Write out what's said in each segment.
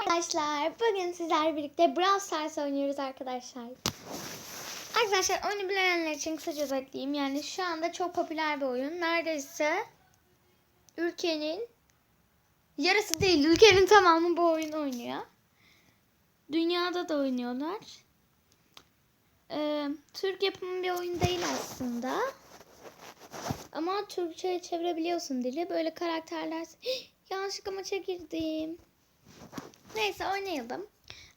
Arkadaşlar bugün sizlerle birlikte Brawl Stars oynuyoruz arkadaşlar. Arkadaşlar oyunu bilenler için kısaca özetleyeyim. Yani şu anda çok popüler bir oyun. Neredeyse ülkenin yarısı değil ülkenin tamamı bu oyunu oynuyor. Dünyada da oynuyorlar. Ee, Türk yapımı bir oyun değil aslında. Ama Türkçe'ye çevirebiliyorsun dili. Böyle karakterler... Yanlışlıkla maça girdim. Neyse oynayalım.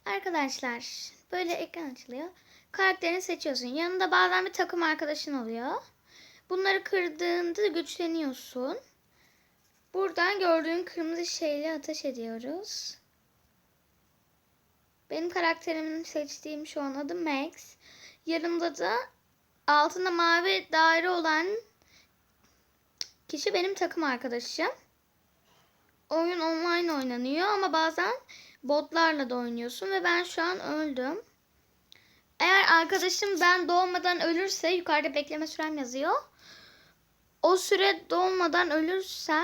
Arkadaşlar böyle ekran açılıyor. Karakterini seçiyorsun. Yanında bazen bir takım arkadaşın oluyor. Bunları kırdığında güçleniyorsun. Buradan gördüğün kırmızı şeyle ateş ediyoruz. Benim karakterimin seçtiğim şu an adı Max. Yanımda da altında mavi daire olan kişi benim takım arkadaşım. Oyun online oynanıyor ama bazen botlarla da oynuyorsun ve ben şu an öldüm. Eğer arkadaşım ben doğmadan ölürse yukarıda bekleme sürem yazıyor. O süre dolmadan ölürse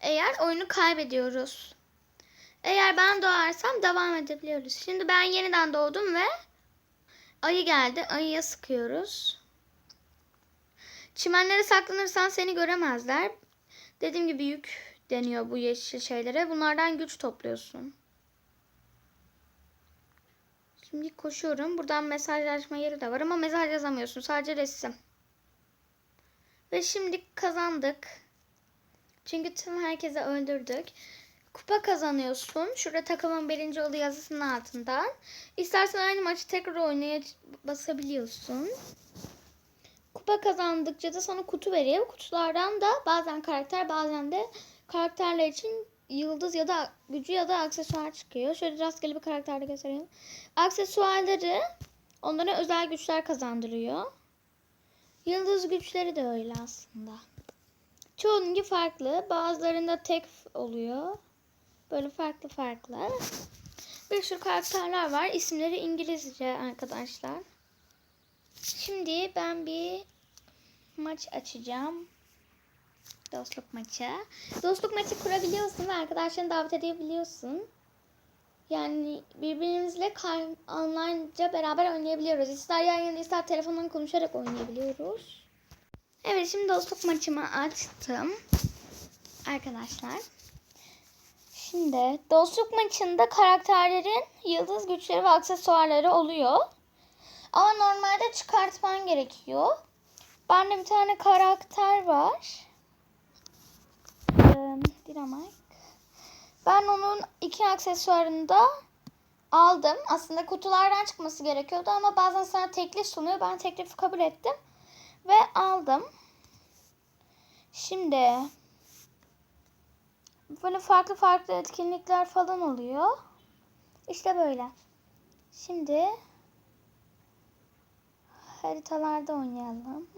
eğer oyunu kaybediyoruz. Eğer ben doğarsam devam edebiliyoruz. Şimdi ben yeniden doğdum ve ayı geldi. Ayıya sıkıyoruz. Çimenlere saklanırsan seni göremezler. Dediğim gibi yük deniyor bu yeşil şeylere. Bunlardan güç topluyorsun. Şimdi koşuyorum. Buradan mesajlaşma yeri de var ama mesaj yazamıyorsun. Sadece resim. Ve şimdi kazandık. Çünkü tüm herkese öldürdük. Kupa kazanıyorsun. Şurada takımın birinci olduğu yazısının altından. İstersen aynı maçı tekrar oynaya basabiliyorsun. Kupa kazandıkça da sana kutu veriyor. Kutulardan da bazen karakter bazen de karakterler için yıldız ya da gücü ya da aksesuar çıkıyor. Şöyle rastgele bir karakterde göstereyim. Aksesuarları onlara özel güçler kazandırıyor. Yıldız güçleri de öyle aslında. Çoğununki farklı. Bazılarında tek oluyor. Böyle farklı farklı. Bir sürü karakterler var. İsimleri İngilizce arkadaşlar. Şimdi ben bir maç açacağım. Dostluk maçı. Dostluk maçı kurabiliyorsun ve arkadaşlarını davet edebiliyorsun. Yani birbirimizle online'ca beraber oynayabiliyoruz. İster yan yana ister telefondan konuşarak oynayabiliyoruz. Evet şimdi dostluk maçımı açtım. Arkadaşlar. Şimdi dostluk maçında karakterlerin yıldız güçleri ve aksesuarları oluyor. Ama normalde çıkartman gerekiyor. Bende bir tane karakter var. Ee, Dynamite. Ben onun iki aksesuarını da aldım. Aslında kutulardan çıkması gerekiyordu ama bazen sana teklif sunuyor. Ben teklifi kabul ettim ve aldım. Şimdi böyle farklı farklı etkinlikler falan oluyor. İşte böyle. Şimdi haritalarda oynayalım.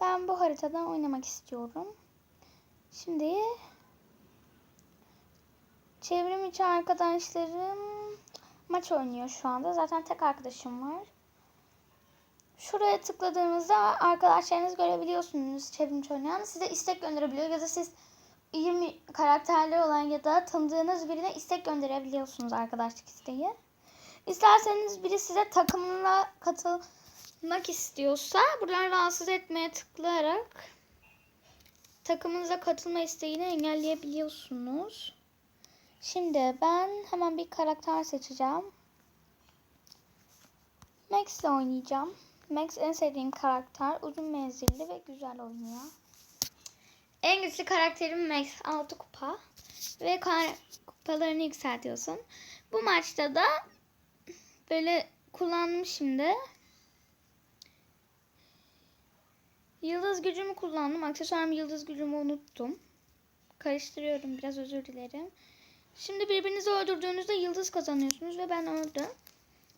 Ben bu haritadan oynamak istiyorum. Şimdi çevrim içi arkadaşlarım maç oynuyor şu anda. Zaten tek arkadaşım var. Şuraya tıkladığınızda arkadaşlarınızı görebiliyorsunuz çevrim içi oynayan. Size istek gönderebiliyor ya da siz 20 karakterli olan ya da tanıdığınız birine istek gönderebiliyorsunuz arkadaşlık isteği. İsterseniz biri size takımına katılmak istiyorsa buradan rahatsız etmeye tıklayarak takımınıza katılma isteğini engelleyebiliyorsunuz. Şimdi ben hemen bir karakter seçeceğim. Max ile oynayacağım. Max en sevdiğim karakter. Uzun menzilli ve güzel oynuyor. En güçlü karakterim Max. 6 kupa. Ve kupalarını yükseltiyorsun. Bu maçta da böyle kullandım şimdi. Yıldız gücümü kullandım. Aksesuarım yıldız gücümü unuttum. Karıştırıyorum biraz özür dilerim. Şimdi birbirinizi öldürdüğünüzde yıldız kazanıyorsunuz ve ben öldüm.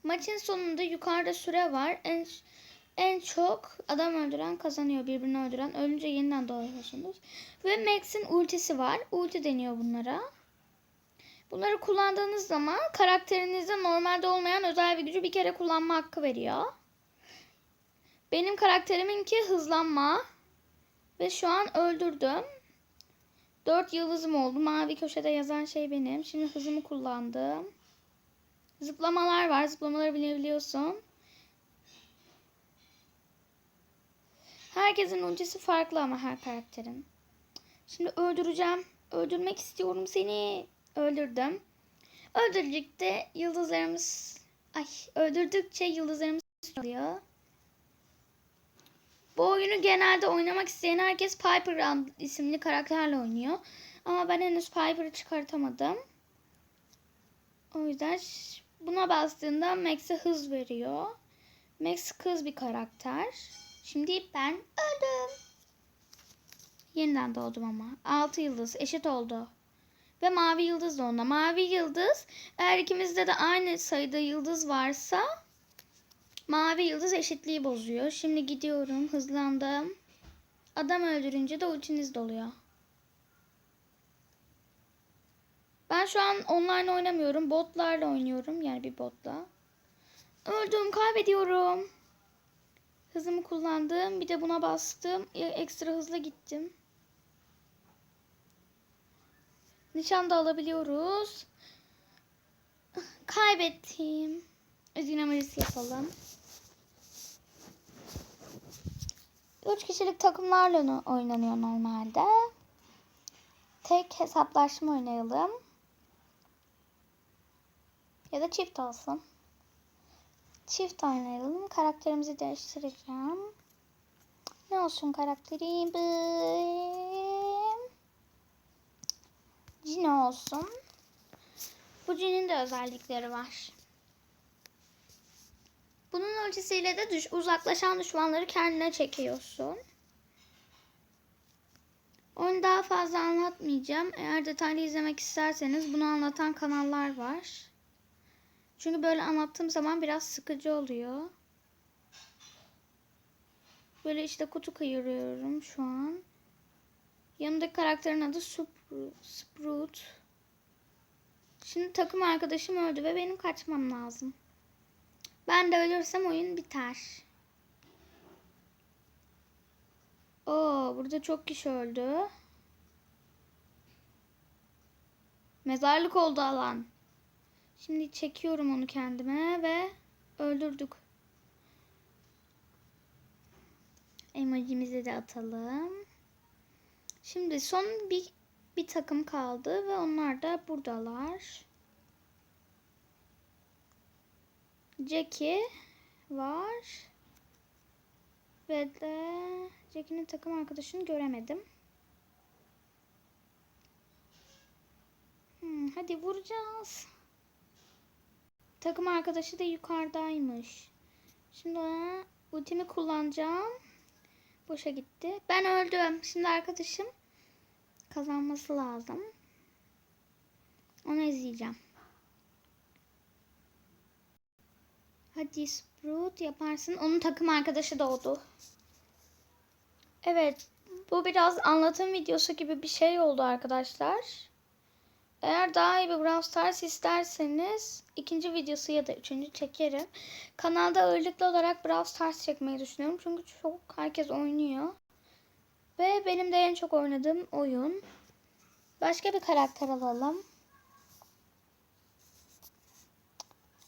Maçın sonunda yukarıda süre var. En, en çok adam öldüren kazanıyor. Birbirini öldüren. Ölünce yeniden doğuyorsunuz. Ve Max'in ultisi var. Ulti deniyor bunlara. Bunları kullandığınız zaman karakterinizde normalde olmayan özel bir gücü bir kere kullanma hakkı veriyor. Benim karakteriminki hızlanma. Ve şu an öldürdüm. Dört yıldızım oldu. Mavi köşede yazan şey benim. Şimdi hızımı kullandım. Zıplamalar var. Zıplamaları bilebiliyorsun. Herkesin ultisi farklı ama her karakterin. Şimdi öldüreceğim. Öldürmek istiyorum seni. Öldürdüm. Öldürdükçe yıldızlarımız ay öldürdükçe yıldızlarımız oluyor. Bu oyunu genelde oynamak isteyen herkes Piper isimli karakterle oynuyor. Ama ben henüz Piper'ı çıkartamadım. O yüzden buna bastığında Max'e hız veriyor. Max kız bir karakter. Şimdi ben öldüm. Yeniden doğdum ama. 6 yıldız eşit oldu. Ve mavi yıldız da onda. Mavi yıldız eğer ikimizde de aynı sayıda yıldız varsa mavi yıldız eşitliği bozuyor. Şimdi gidiyorum. Hızlandım. Adam öldürünce de ultiniz doluyor. Ben şu an online oynamıyorum. Botlarla oynuyorum. Yani bir botla. Öldüm. Kaybediyorum. Hızımı kullandım. Bir de buna bastım. Ekstra hızlı gittim. Nişan da alabiliyoruz. Kaybettim. Dinamizm yapalım. Üç kişilik takımlarla oynanıyor normalde. Tek hesaplaşma oynayalım. Ya da çift olsun. Çift oynayalım. Karakterimizi değiştireceğim. Ne olsun karakterim? Cino olsun. Bu cinin de özellikleri var. Bunun ölçüsüyle de düş uzaklaşan düşmanları kendine çekiyorsun. Onu daha fazla anlatmayacağım. Eğer detaylı izlemek isterseniz bunu anlatan kanallar var. Çünkü böyle anlattığım zaman biraz sıkıcı oluyor. Böyle işte kutu kıyırıyorum şu an. Yanımdaki karakterin adı Sprout. Şimdi takım arkadaşım öldü ve benim kaçmam lazım. Ben de ölürsem oyun biter. Oo, burada çok kişi öldü. Mezarlık oldu alan. Şimdi çekiyorum onu kendime ve öldürdük. Emojimizi de atalım. Şimdi son bir bir takım kaldı ve onlar da buradalar. Jackie var. Ve de Jackie'nin takım arkadaşını göremedim. Hmm, hadi vuracağız. Takım arkadaşı da yukarıdaymış. Şimdi ona ultimi kullanacağım. Boşa gitti. Ben öldüm. Şimdi arkadaşım kazanması lazım. Onu izleyeceğim. Hadi Sprout yaparsın. Onun takım arkadaşı doğdu. Evet. Bu biraz anlatım videosu gibi bir şey oldu arkadaşlar. Eğer daha iyi bir Brawl Stars isterseniz ikinci videosu ya da üçüncü çekerim. Kanalda ağırlıklı olarak Brawl Stars çekmeyi düşünüyorum. Çünkü çok herkes oynuyor. Ve benim de en çok oynadığım oyun. Başka bir karakter alalım.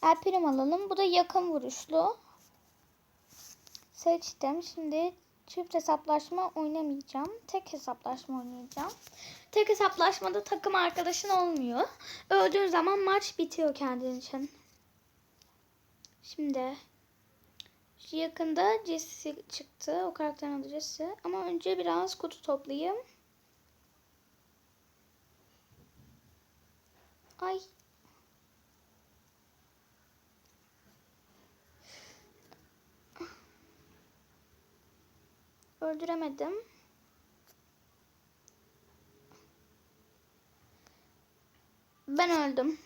El Prim alalım. Bu da yakın vuruşlu. Seçtim. Şimdi çift hesaplaşma oynamayacağım. Tek hesaplaşma oynayacağım. Tek hesaplaşmada takım arkadaşın olmuyor. Öldüğün zaman maç bitiyor kendin için. Şimdi yakında Jesse çıktı. O karakterin adı Jesse. Ama önce biraz kutu toplayayım. Ay. Öldüremedim. Ben öldüm.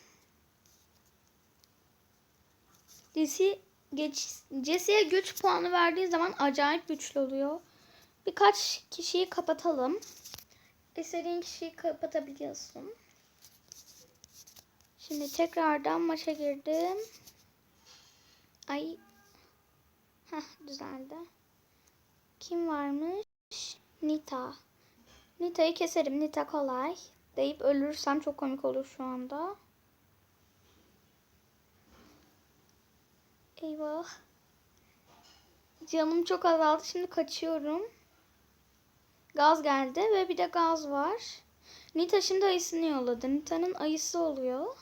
Jesse geç Jesse'ye güç puanı verdiği zaman acayip güçlü oluyor. Birkaç kişiyi kapatalım. İstediğin kişiyi kapatabiliyorsun. Şimdi tekrardan maça girdim. Ay. Heh düzeldi. Kim varmış? Nita. Nita'yı keserim. Nita kolay. Deyip ölürsem çok komik olur şu anda. Eyvah. Canım çok azaldı. Şimdi kaçıyorum. Gaz geldi ve bir de gaz var. Nita şimdi ayısını yolladı. Nita'nın ayısı oluyor.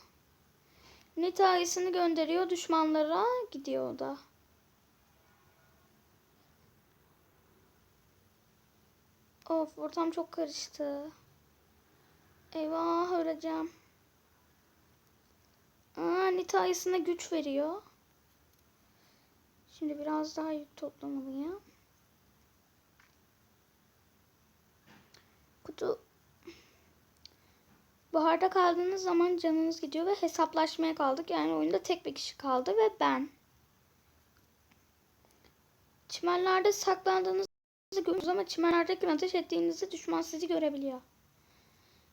Nita ayısını gönderiyor düşmanlara gidiyor o da. Of ortam çok karıştı. Eyvah öleceğim. Aa, Nita ayısına güç veriyor. Şimdi biraz daha yük toplamalıyım. Kutu Baharda kaldığınız zaman canınız gidiyor ve hesaplaşmaya kaldık. Yani oyunda tek bir kişi kaldı ve ben. Çimenlerde saklandığınızı görüyorsunuz ama çimenlerdeki ateş ettiğinizde düşman sizi görebiliyor.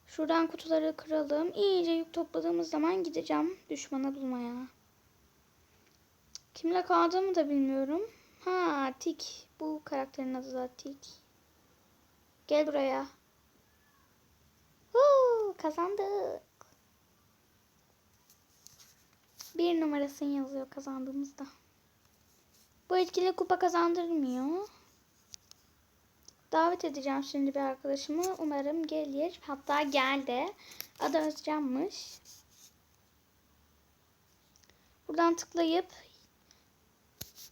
Şuradan kutuları kıralım. İyice yük topladığımız zaman gideceğim düşmanı bulmaya. Kimle kaldığımı da bilmiyorum. Ha Tik. Bu karakterin adı da Tik. Gel buraya. Huu, kazandık. Bir numarasını yazıyor kazandığımızda. Bu etkili kupa kazandırmıyor. Davet edeceğim şimdi bir arkadaşımı. Umarım gelir. Hatta geldi. Adı Özcan'mış. Buradan tıklayıp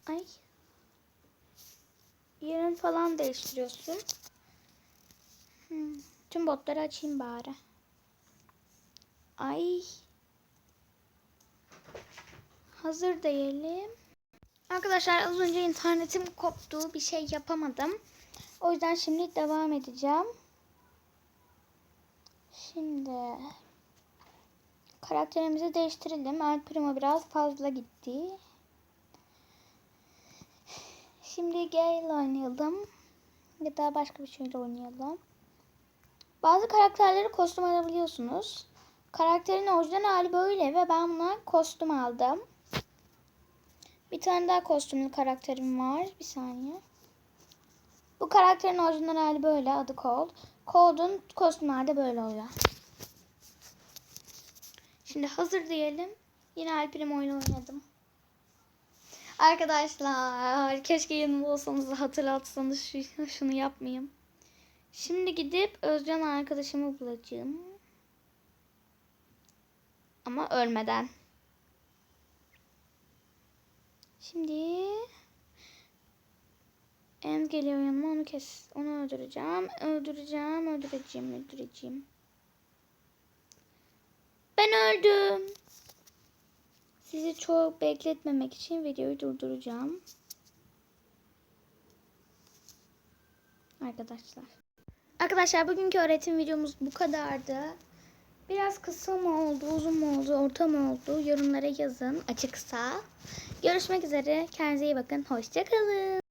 ay yerin falan değiştiriyorsun. Hmm. Tüm botları açayım bari. Ay. Hazır diyelim. Arkadaşlar az önce internetim koptu. Bir şey yapamadım. O yüzden şimdi devam edeceğim. Şimdi karakterimizi değiştirelim. El Primo biraz fazla gitti. Şimdi Gale oynayalım. Ya da başka bir şeyle oynayalım. Bazı karakterleri kostüm alabiliyorsunuz. Karakterin orijinal hali böyle ve ben buna kostüm aldım. Bir tane daha kostümlü karakterim var. Bir saniye. Bu karakterin orijinal hali böyle. Adı Cold. Cold'un kostüm hali de böyle oluyor. Şimdi hazır diyelim. Yine Alprim oyunu oynadım. Arkadaşlar keşke yanımda olsanız da hatırlatsanız şu, şunu yapmayayım. Şimdi gidip Özcan arkadaşımı bulacağım. Ama ölmeden. Şimdi End geliyor yanıma onu kes. Onu öldüreceğim. Öldüreceğim, öldüreceğim, öldüreceğim. Ben öldüm. Sizi çok bekletmemek için videoyu durduracağım. Arkadaşlar. Arkadaşlar bugünkü öğretim videomuz bu kadardı. Biraz kısa mı oldu, uzun mu oldu, orta mı oldu yorumlara yazın açıksa. Görüşmek üzere. Kendinize iyi bakın. Hoşçakalın.